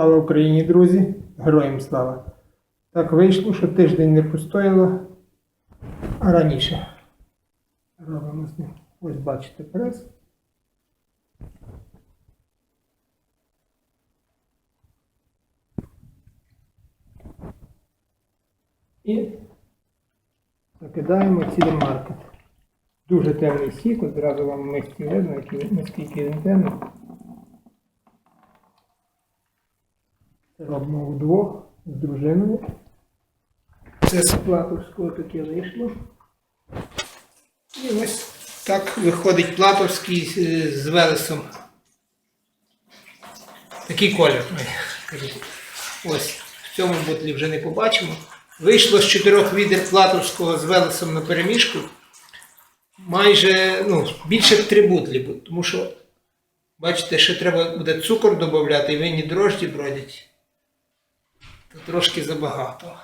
Слава Україні, друзі! Героям слава! Так вийшло, що тиждень не постояло, а раніше. Робимо з ним. Ось бачите прес. І закидаємо цілий маркет. Дуже темний сік, одразу вам мисці видно, наскільки він темний. Робимо вдвох з дружиною. Це з Платовського таке вийшло. І ось так виходить Платовський з Велесом. Такий колір. Ось в цьому бутлі вже не побачимо. Вийшло з чотирьох відер Платовського з Велесом на переміжку. Майже ну, більше три бутлі, бу- тому що, бачите, ще треба буде цукор додати, і винні дрожді бродять. Трошки забагато.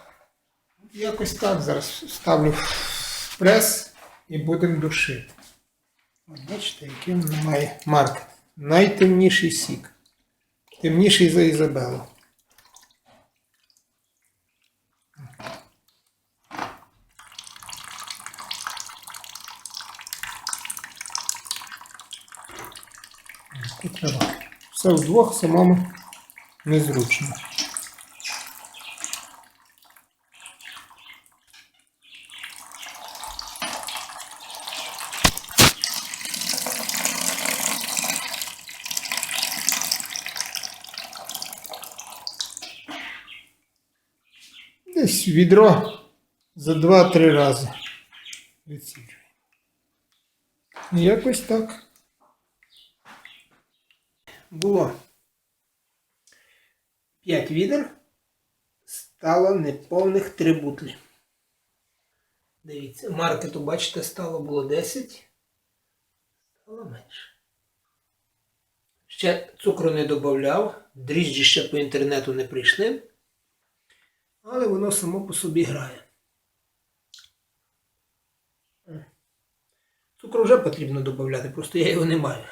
Якось так зараз ставлю в прес і будемо душити. Бачите, який він має маркет. Найтемніший сік. Темніший за Ізабелу. Тут треба. Все вдвох самому незручно. Десь відро за 2-3 рази відсіджую. І Якось так. Було 5 відер, стало неповних 3 бутлі. Дивіться, маркету, бачите, стало було 10, стало менше. Ще цукру не додавав, дріжджі ще по інтернету не прийшли, але воно само по собі грає. Цукру вже потрібно додати, просто я його не маю.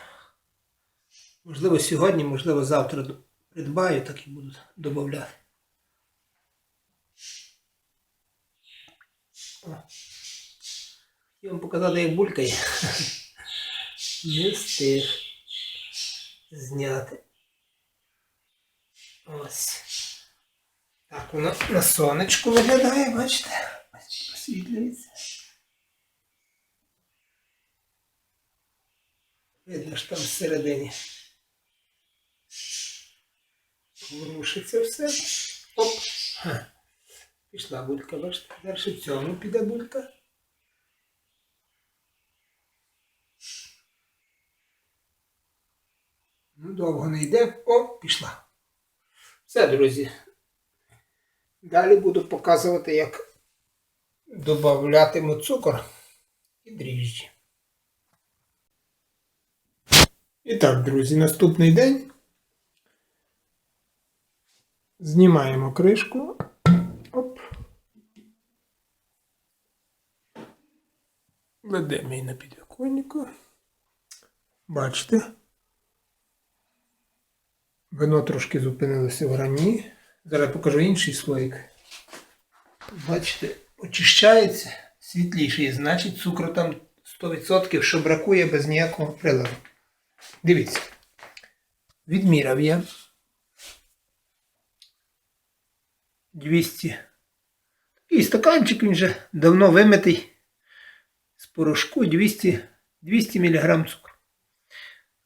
Можливо, сьогодні, можливо, завтра придбаю, так і буду додати. Хотів вам показати, як булькає. Не встиг зняти. Ось. Воно на сонечку виглядає, бачите? Освітлюється. Видно ж там всередині. Ворушиться все. Оп. Ха. Пішла булька, бачите. Далі в цьому піде булька. Ну, довго не йде. О, пішла. Все, друзі. Далі буду показувати, як додатиму цукор і дріжджі. І так, друзі, наступний день. Знімаємо кришку. Оп. Ведемо її на підвіконнику. Бачите? Вино трошки зупинилося в грані. Зараз покажу інший слоїк. Бачите, очищається світліший, значить цукру там 100%, що бракує без ніякого приладу. Дивіться. Відміряв я 200. І стаканчик він вже давно вимитий з порошку 200, 200 мг цукру.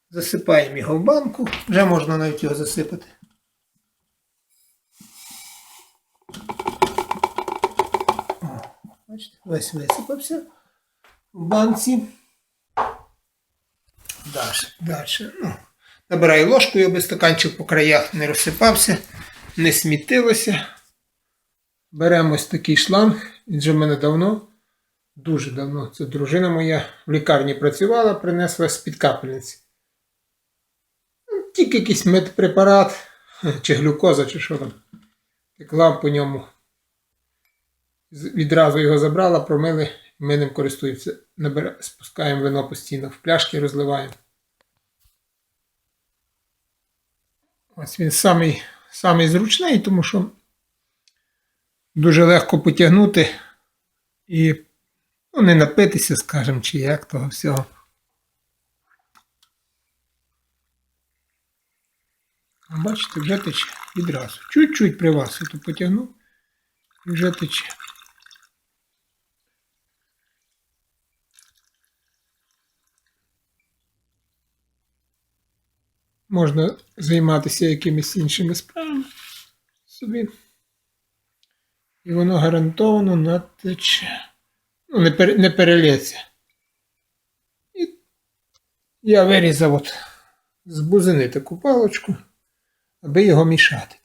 Засипаємо його в банку, вже можна навіть його засипати. Бачите, весь висипався в банці. Далі, далі. Ну, набираю ложкою, аби стаканчик по краях не розсипався, не смітилося. Беремо ось такий шланг, він же в мене давно, дуже давно. Це дружина моя в лікарні працювала, принесла з-під капельниці. Ну, Тільки якийсь медпрепарат, чи глюкоза, чи що там. Текла по ньому. Відразу його забрала, промили, ми ним користуємося. Набира... Спускаємо вино постійно в пляшки, розливаємо. Ось він самий самий зручний, тому що дуже легко потягнути і ну, не напитися, скажімо, чи як того всього. Бачите, вже тече відразу. Чуть-чуть при вас то потягнув і вже тече. Можна займатися якимись іншими справами собі. І воно гарантовано натече. Ну, не, пере, не перелється. І я вирізав от з бузини таку палочку, аби його мішати.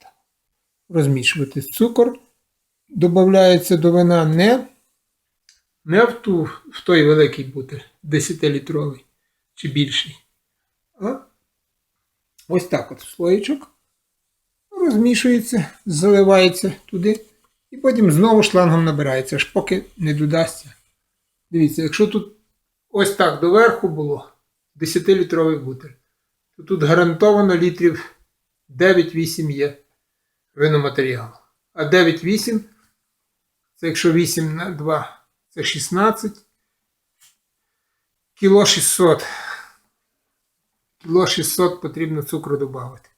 Розмішувати цукор. Додається до вина не, не в, ту, в той великий бутиль, 10-літровий чи більший. А ось так от слоєчок розмішується, заливається туди. І потім знову шлангом набирається, аж поки не додасться. Дивіться, якщо тут ось так доверху було 10-літровий бутиль, то тут гарантовано літрів 9-8 є виноматеріалу. А 9-8 це якщо 8 на 2, це 16. Кіло 600. Кіло 600 потрібно цукру додати.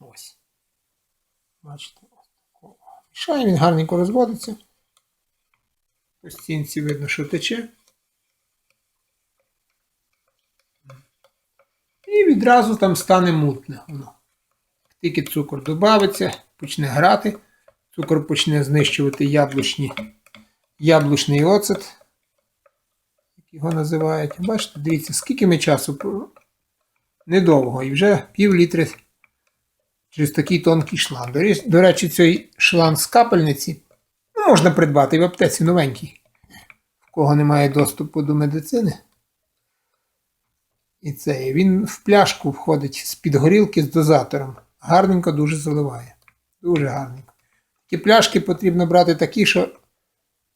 Ось. Бачите? Мішає, він гарненько розводиться. По стінці видно, що тече. І відразу там стане мутне воно. Тільки цукор додається, почне грати, цукор почне знищувати яблучні, яблучний оцет, його називають. Бачите, дивіться, скільки ми часу недовго, і вже пів літри через такий тонкий шланг. До речі- цей шланг з капельниці ну, можна придбати в аптеці новенький, в кого немає доступу до медицини. І це він в пляшку входить з-під горілки з дозатором. Гарненько дуже заливає. Дуже гарненько. Ті пляшки потрібно брати такі, що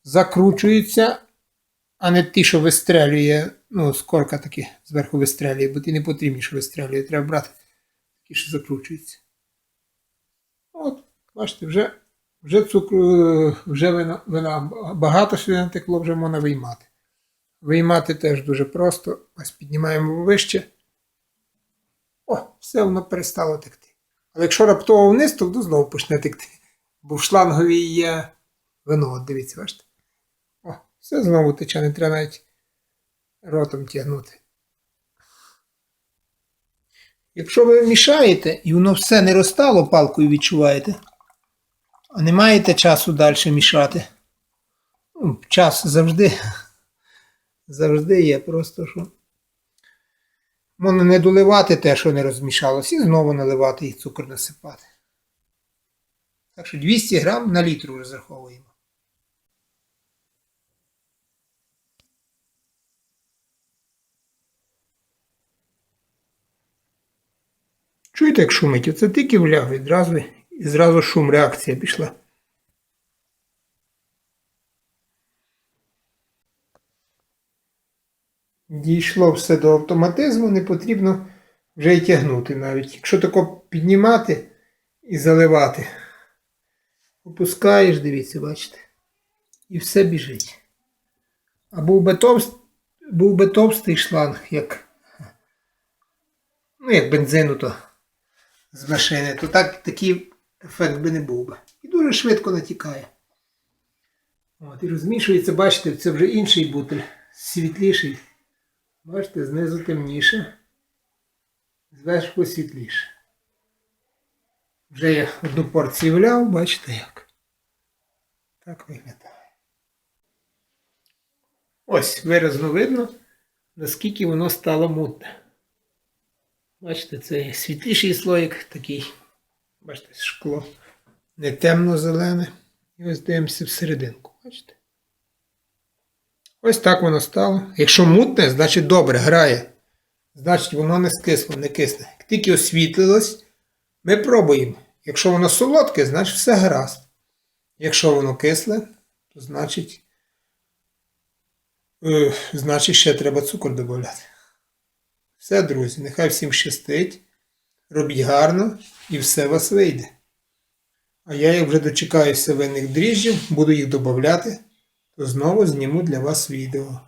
закручуються, а не ті, що вистрелює. Ну, скорка таки зверху вистрелює, бо ті не потрібні, що вистрелює. Треба брати такі, що закручуються. От, бачите, вже, вже цукру, вже вина, вина багато сюди натекло, вже можна виймати. Виймати теж дуже просто. Ось піднімаємо вище. О, все воно перестало текти. Але якщо раптово вниз, то воно знову почне текти. Бо в шланговій є вино, от дивіться, бачите? Все знову тече, не треба навіть ротом тягнути. Якщо ви мішаєте і воно все не розтало палкою відчуваєте, а не маєте часу далі мішати. Ну, час завжди, завжди є, просто що. Можна не доливати те, що не розмішалось, і знову наливати і цукор насипати. Так що 200 грам на літру розраховуємо. Чуєте, як шумить? Оце тільки вляг відразу і зразу шум, реакція пішла. Дійшло все до автоматизму, не потрібно вже й тягнути навіть. Якщо тако піднімати і заливати, опускаєш, дивіться, бачите, і все біжить. А був би, товст, був би товстий шланг, як, ну, як бензину, то з машини, то так, такий ефект би не був би. І дуже швидко натікає. От, і розмішується, бачите, це вже інший бутиль, світліший. Бачите, знизу темніше, зверху світліше. Вже я одну порцію вляв, бачите як. Так виглядає. Ось виразно видно, наскільки воно стало мутне. Бачите, це світліший слоїк такий. Бачите, шкло не темно-зелене. І ось дивимося всерединку. Бачите? Ось так воно стало. Якщо мутне, значить добре грає. Значить воно не скисло, не кисне. Тільки освітлилось, ми пробуємо. Якщо воно солодке, значить все гаразд. Якщо воно кисле, то значить, е, значить ще треба цукор додати. Все, друзі, нехай всім щастить. робіть гарно і все вас вийде. А я, як вже дочекаюся винних дріжджів, буду їх додати, то знову зніму для вас відео.